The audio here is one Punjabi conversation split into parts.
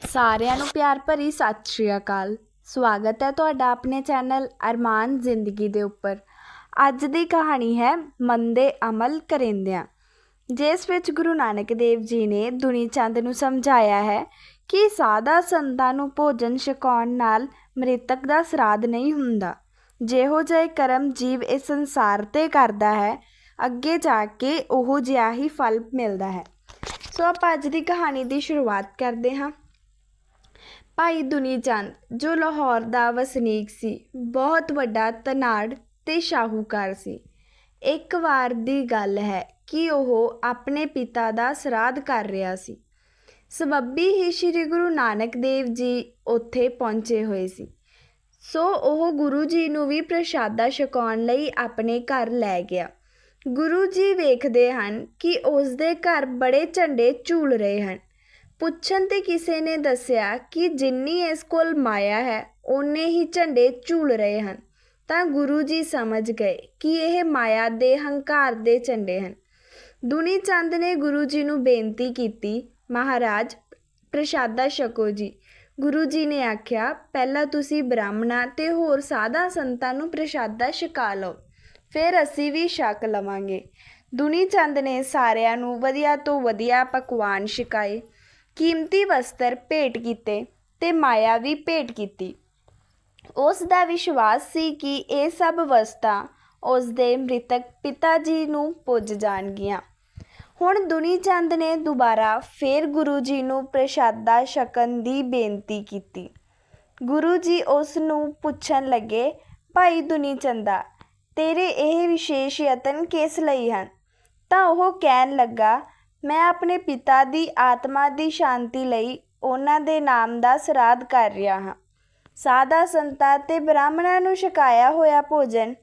ਸਾਰਿਆਂ ਨੂੰ ਪਿਆਰ ਭਰੀ ਸਤਿ ਸ਼੍ਰੀ ਅਕਾਲ। ਸਵਾਗਤ ਹੈ ਤੁਹਾਡਾ ਆਪਣੇ ਚੈਨਲ ਅਰਮਾਨ ਜ਼ਿੰਦਗੀ ਦੇ ਉੱਪਰ। ਅੱਜ ਦੀ ਕਹਾਣੀ ਹੈ ਮੰਦੇ ਅਮਲ ਕਰਿੰਦਿਆਂ। ਜਿਸ ਵਿੱਚ ਗੁਰੂ ਨਾਨਕ ਦੇਵ ਜੀ ਨੇ ਦੁਨੀ ਚੰਦ ਨੂੰ ਸਮਝਾਇਆ ਹੈ ਕਿ ਸਾਦਾ ਸੰਤਾਂ ਨੂੰ ਭੋਜਨ ਛਕਾਉਣ ਨਾਲ ਮ੍ਰਿਤਕ ਦਾ ਸਰਾਧ ਨਹੀਂ ਹੁੰਦਾ। ਜਿਹੋ ਜਿਹੇ ਕਰਮ ਜੀਵ ਇਸ ਸੰਸਾਰ ਤੇ ਕਰਦਾ ਹੈ, ਅੱਗੇ ਜਾ ਕੇ ਉਹੋ ਜਿਹਾ ਹੀ ਫਲ ਮਿਲਦਾ ਹੈ। ਸੋ ਆਪਾਂ ਅੱਜ ਦੀ ਕਹਾਣੀ ਦੀ ਸ਼ੁਰੂਆਤ ਕਰਦੇ ਹਾਂ। ਭਾਈ ਦੁਨੀ ਚੰਦ ਜੋ ਲਾਹੌਰ ਦਾ ਵਸਨੀਕ ਸੀ, ਬਹੁਤ ਵੱਡਾ ਧਨਾੜ ਅਤੇ ਸ਼ਾਹੂਕਾਰ ਸੀ। ਇੱਕ ਵਾਰ ਦੀ ਗੱਲ ਹੈ ਕਿ ਉਹ ਆਪਣੇ ਪਿਤਾ ਦਾ ਸਰਾਧ ਕਰ ਰਿਹਾ ਸੀ। ਸਬੱਬੀ ਹੀ ਸ੍ਰੀ ਗੁਰੂ ਨਾਨਕ ਦੇਵ ਜੀ ਉੱਥੇ ਪਹੁੰਚੇ ਹੋਏ ਸੀ। ਸੋ ਉਹ ਗੁਰੂ ਜੀ ਨੂੰ ਵੀ ਪ੍ਰਸ਼ਾਦਾ ਛਕਾਉਣ ਲਈ ਆਪਣੇ ਘਰ ਲੈ ਗਿਆ। ਗੁਰੂ ਜੀ ਵੇਖਦੇ ਹਨ ਕਿ ਉਸ ਦੇ ਘਰ ਬੜੇ ਝੰਡੇ ਝੂਲ ਰਹੇ ਹਨ। ਪੁੱਛਣ ਤੇ ਕਿਸੇ ਨੇ ਦੱਸਿਆ ਕਿ ਜਿੰਨੀ ਇਸ ਕੋਲ ਮਾਇਆ ਹੈ, ਓਨੇ ਹੀ ਝੰਡੇ ਝੂਲ ਰਹੇ ਹਨ। ਤਾਂ ਗੁਰੂ ਜੀ ਸਮਝ ਗਏ ਕਿ ਇਹ ਮਾਇਆ ਦੇ ਹੰਕਾਰ ਦੇ ਝੰਡੇ ਹਨ। ਦੁਨੀ ਚੰਦ ਨੇ ਗੁਰੂ ਜੀ ਨੂੰ ਬੇਨਤੀ ਕੀਤੀ, ਮਹਾਰਾਜ, ਪ੍ਰਸ਼ਾਦਾ ਛਕੋ ਜੀ। ਗੁਰੂ ਜੀ ਨੇ ਆਖਿਆ, ਪਹਿਲਾਂ ਤੁਸੀਂ ਬ੍ਰਾਹਮਣਾਂ ਤੇ ਹੋਰ ਸਾਦਾ ਸੰਤਾਂ ਨੂੰ ਪ੍ਰਸ਼ਾਦਾ ਛਕਾ ਲਓ, ਫਿਰ ਅਸੀਂ ਵੀ ਛਕ ਲਵਾਂਗੇ। ਦੁਨੀ ਚੰਦ ਨੇ ਸਾਰਿਆਂ ਨੂੰ ਵਧੀਆ ਤੋਂ ਵਧੀਆ ਪਕਵਾਨ ਛਕਾਏ। ਕੀਮਤੀ ਵਸਤਰ ਭੇਟ ਕੀਤੇ ਤੇ ਮਾਇਆ ਵੀ ਭੇਟ ਕੀਤੀ। ਉਸ ਦਾ ਵਿਸ਼ਵਾਸ ਸੀ ਕਿ ਇਹ ਸਭ ਵਸਤਾਂ ਉਸ ਦੇ ਮ੍ਰਿਤਕ ਪਿਤਾ ਜੀ ਨੂੰ ਪੁੱਜ ਜਾਣਗੀਆਂ। ਹੁਣ ਦੁਨੀ ਚੰਦ ਨੇ ਦੁਬਾਰਾ ਫੇਰ ਗੁਰੂ ਜੀ ਨੂੰ ਪ੍ਰਸ਼ਾਦਾ ਛਕਣ ਦੀ ਬੇਨਤੀ ਕੀਤੀ। ਗੁਰੂ ਜੀ ਉਸ ਨੂੰ ਪੁੱਛਣ ਲੱਗੇ, ਭਾਈ ਦੁਨੀ ਚੰਦਾ, ਤੇਰੇ ਇਹ ਵਿਸ਼ੇਸ਼ ਯਤਨ ਕਿਸ ਲਈ ਹਨ? ਤਾਂ ਉਹ ਕਹਿਣ ਲੱਗਾ ਮੈਂ ਆਪਣੇ ਪਿਤਾ ਦੀ ਆਤਮਾ ਦੀ ਸ਼ਾਂਤੀ ਲਈ ਉਹਨਾਂ ਦੇ ਨਾਮ ਦਾ ਸਰਾਧ ਕਰ ਰਿਹਾ ਹਾਂ। ਸਾਦਾ ਸੰਤਾਂ ਤੇ ਬ੍ਰਾਹਮਣਾਂ ਨੂੰ ਛਕਾਇਆ ਹੋਇਆ ਭੋਜਨ,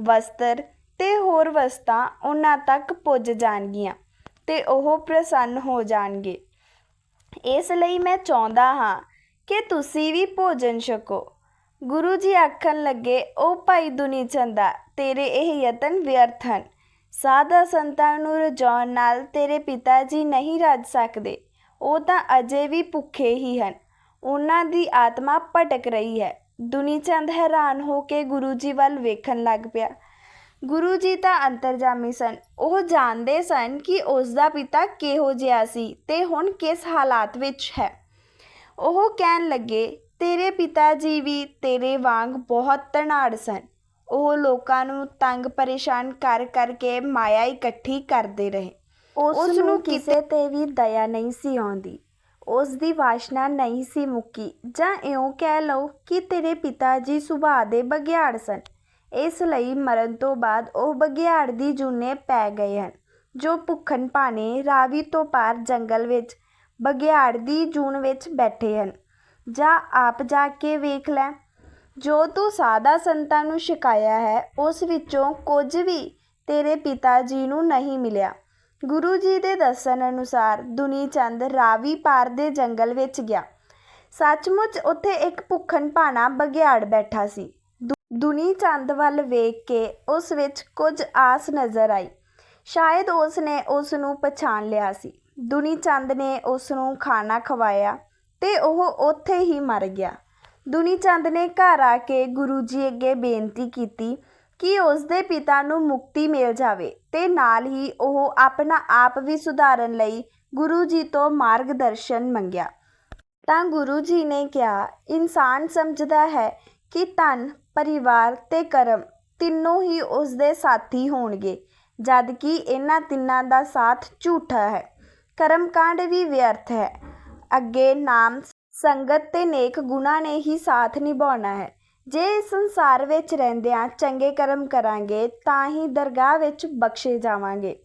ਵਸਤਰ ਤੇ ਹੋਰ ਵਸਤਾਂ ਉਹਨਾਂ ਤੱਕ ਪੁੱਜ ਜਾਣਗੀਆਂ ਤੇ ਉਹ ਪ੍ਰਸੰਨ ਹੋ ਜਾਣਗੇ। ਇਸ ਲਈ ਮੈਂ ਚਾਹੁੰਦਾ ਹਾਂ ਕਿ ਤੁਸੀਂ ਵੀ ਭੋਜਨ ਛਕੋ। ਗੁਰੂ ਜੀ ਆਖਣ ਲੱਗੇ ਉਹ ਭਾਈ ਦੁਨੀ ਚੰਦਾ ਤੇਰੇ ਇਹ ਯਤਨ ਵਿਅਰਥ ਹਨ। ਸਾਦਾ ਸੰਤਾਂ ਨੂੰ ਰਜਾਉਣ ਨਾਲ ਤੇਰੇ ਪਿਤਾ ਜੀ ਨਹੀਂ ਰੱਜ ਸਕਦੇ। ਉਹ ਤਾਂ ਅਜੇ ਵੀ ਭੁੱਖੇ ਹੀ ਹਨ। ਉਹਨਾਂ ਦੀ ਆਤਮਾ ਭਟਕ ਰਹੀ ਹੈ। ਦੁਨੀ ਚੰਦ ਹੈਰਾਨ ਹੋ ਕੇ ਗੁਰੂ ਜੀ ਵੱਲ ਵੇਖਣ ਲੱਗ ਪਿਆ। ਗੁਰੂ ਜੀ ਤਾਂ ਅੰਤਰਜਾਮੀ ਸਨ। ਉਹ ਜਾਣਦੇ ਸਨ ਕਿ ਉਸ ਦਾ ਪਿਤਾ ਕਿਹੋ ਜਿਹਾ ਸੀ ਤੇ ਹੁਣ ਕਿਸ ਹਾਲਾਤ ਵਿੱਚ ਹੈ। ਉਹ ਕਹਿਣ ਲੱਗੇ, ਤੇਰੇ ਪਿਤਾ ਜੀ ਵੀ ਤੇਰੇ ਵਾਂਗ ਬਹੁਤ ਧਨਾੜ ਸਨ। ਉਹ ਲੋਕਾਂ ਨੂੰ ਤੰਗ ਪਰੇਸ਼ਾਨ ਕਰ ਕਰਕੇ ਮਾਇਆ ਇਕੱਠੀ ਕਰਦੇ ਰਹੇ। ਉਸ ਨੂੰ ਕਿਸੇ ਤੇ ਵੀ ਦਇਆ ਨਹੀਂ ਸੀ ਆਉਂਦੀ। ਉਸ ਦੀ ਵਾਸ਼ਨਾ ਨਹੀਂ ਸੀ ਮੁੱਕੀ। ਜਾਂ ਇਉਂ ਕਹਿ ਲਓ ਕਿ ਤੇਰੇ ਪਿਤਾ ਜੀ ਸੁਭਾਅ ਦੇ ਬਗਿਆੜ ਸਨ। ਇਸ ਲਈ ਮਰਨ ਤੋਂ ਬਾਅਦ ਉਹ ਬਗਿਆੜ ਦੀ ਜੂਨੇ ਪੈ ਗਏ ਹਨ ਜੋ ਭੁੱਖਣ ਭਾਣੇ ਰਾਵੀ ਤੋਂ ਪਾਰ ਜੰਗਲ ਵਿੱਚ ਬਗਿਆੜ ਦੀ ਜੂਨ ਵਿੱਚ ਬੈਠੇ ਹਨ। ਜਾਂ ਆਪ ਜਾ ਕੇ ਵੇਖ ਲੈ। ਜੋ ਤੂੰ ਸਾਦਾ ਸੰਤਾਂ ਨੂੰ ਛਕਾਇਆ ਹੈ, ਉਸ ਵਿੱਚੋਂ ਕੁਝ ਵੀ ਤੇਰੇ ਪਿਤਾ ਜੀ ਨੂੰ ਨਹੀਂ ਮਿਲਿਆ। ਗੁਰੂ ਜੀ ਦੇ ਦੱਸਣ ਅਨੁਸਾਰ ਦੁਨੀ ਚੰਦ ਰਾਵੀ ਪਾਰ ਦੇ ਜੰਗਲ ਵਿੱਚ ਗਿਆ। ਸੱਚਮੁੱਚ ਉੱਥੇ ਇੱਕ ਭੁੱਖਣ ਭਾਣਾ ਬਗਿਆੜ ਬੈਠਾ ਸੀ। ਦੁਨੀ ਚੰਦ ਵੱਲ ਵੇਖ ਕੇ ਉਸ ਵਿੱਚ ਕੁਝ ਆਸ ਨਜ਼ਰ ਆਈ। ਸ਼ਾਇਦ ਉਸ ਨੇ ਉਸ ਨੂੰ ਪਛਾਣ ਲਿਆ ਸੀ। ਦੁਨੀ ਚੰਦ ਨੇ ਉਸ ਨੂੰ ਖਾਣਾ ਖਵਾਇਆ ਤੇ ਉਹ ਉੱਥੇ ਹੀ ਮਰ ਗਿਆ। ਦੁਨੀ ਚੰਦ ਨੇ ਘਰ ਆ ਕੇ ਗੁਰੂ ਜੀ ਅੱਗੇ ਬੇਨਤੀ ਕੀਤੀ ਕਿ ਉਸ ਦੇ ਪਿਤਾ ਨੂੰ ਮੁਕਤੀ ਮਿਲ ਜਾਵੇ ਤੇ ਨਾਲ ਹੀ ਉਹ ਆਪਣਾ ਆਪ ਵੀ ਸੁਧਾਰਨ ਲਈ ਗੁਰੂ ਜੀ ਤੋਂ ਮਾਰਗਦਰਸ਼ਨ ਮੰਗਿਆ। ਤਾਂ ਗੁਰੂ ਜੀ ਨੇ ਕਿਹਾ, ਇਨਸਾਨ ਸਮਝਦਾ ਹੈ ਕਿ ਧਨ, ਪਰਿਵਾਰ ਤੇ ਕਰਮ ਤਿੰਨੋਂ ਹੀ ਉਸ ਦੇ ਸਾਥੀ ਹੋਣਗੇ ਜਦ ਕਿ ਇਹਨਾਂ ਤਿੰਨਾਂ ਦਾ ਸਾਥ ਝੂਠਾ ਹੈ। ਕਰਮਕਾਂਡ ਵੀ ਵਿਅਰਥ ਹੈ। ਅੱਗੇ ਨਾਮ ਸੰਗਤ ਤੇ ਨੇਕ ਗੁਣਾ ਨੇ ਹੀ ਸਾਥ ਨਿਭਾਉਣਾ ਹੈ। ਜੇ ਇਸ ਸੰਸਾਰ ਵਿੱਚ ਰਹਿੰਦਿਆਂ ਚੰਗੇ ਕਰਮ ਕਰਾਂਗੇ, ਤਾਂ ਹੀ ਦਰਗਾਹ ਵਿੱਚ ਬਖਸ਼ੇ ਜਾਵਾਂਗੇ।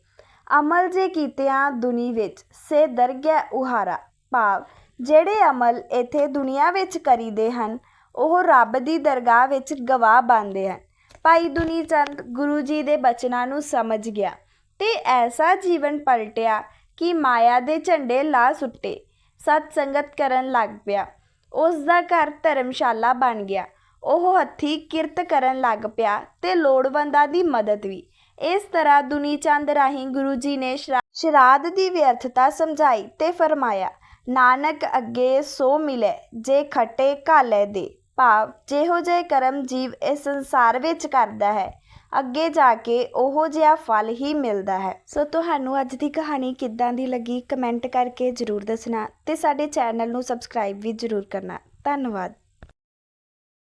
ਅਮਲ ਜੇ ਕੀਤਿਆਂ ਦੁਨੀ ਵਿੱਚ, ਸੇ ਦਰਗਹਿ ਉਹਾਰਾ। ਭਾਵ, ਜਿਹੜੇ ਅਮਲ ਇੱਥੇ ਦੁਨੀਆ ਵਿੱਚ ਕਰੀਦੇ ਹਨ, ਉਹ ਰੱਬ ਦੀ ਦਰਗਾਹ ਵਿੱਚ ਗਵਾਹ ਬਣਦੇ ਹਨ। ਭਾਈ ਦੁਨੀ ਚੰਦ ਗੁਰੂ ਜੀ ਦੇ ਬਚਨਾਂ ਨੂੰ ਸਮਝ ਗਿਆ ਤੇ ਐਸਾ ਜੀਵਨ ਪਲਟਿਆ ਕਿ ਮਾਇਆ ਦੇ ਝੰਡੇ ਲਾ ਸੁੱਟੇ। ਸਤ ਸੰਗਤ ਕਰਨ ਲੱਗ ਪਿਆ। ਉਸ ਦਾ ਘਰ ਧਰਮਸ਼ਾਲਾ ਬਣ ਗਿਆ। ਉਹ ਹੱਥੀ ਕਿਰਤ ਕਰਨ ਲੱਗ ਪਿਆ ਤੇ ਲੋੜਵੰਦਾਂ ਦੀ ਮਦਦ ਵੀ। ਇਸ ਤਰ੍ਹਾਂ ਦੁਨੀ ਚੰਦ ਰਾਹੀਂ ਗੁਰੂ ਜੀ ਨੇ ਸ਼ਰਾ- ਸ਼ਰਾਧ ਦੀ ਵਿਅਰਥਤਾ ਸਮਝਾਈ ਤੇ ਫਰਮਾਇਆ, ਨਾਨਕ ਅੱਗੇ ਸੋ ਮਿਲੇ, ਜੇ ਖੱਟੇ ਕਾਲੇ ਦੇ। ਭਾਵ, ਜਿਹੋ ਜਿਹੇ ਕਰਮ ਜੀਵ ਇਸ ਸੰਸਾਰ ਵਿੱਚ ਕਰਦਾ ਹੈ ਅੱਗੇ ਜਾ ਕੇ ਉਹੋ ਜਿਹਾ ਫਲ ਹੀ ਮਿਲਦਾ ਹੈ। ਸੋ ਤੁਹਾਨੂੰ ਅੱਜ ਦੀ ਕਹਾਣੀ ਕਿੱਦਾਂ ਦੀ ਲੱਗੀ ਕਮੈਂਟ ਕਰਕੇ ਜ਼ਰੂਰ ਦੱਸਣਾ ਤੇ ਸਾਡੇ ਚੈਨਲ ਨੂੰ ਸਬਸਕ੍ਰਾਈਬ ਵੀ ਜ਼ਰੂਰ ਕਰਨਾ। ਧੰਨਵਾਦ।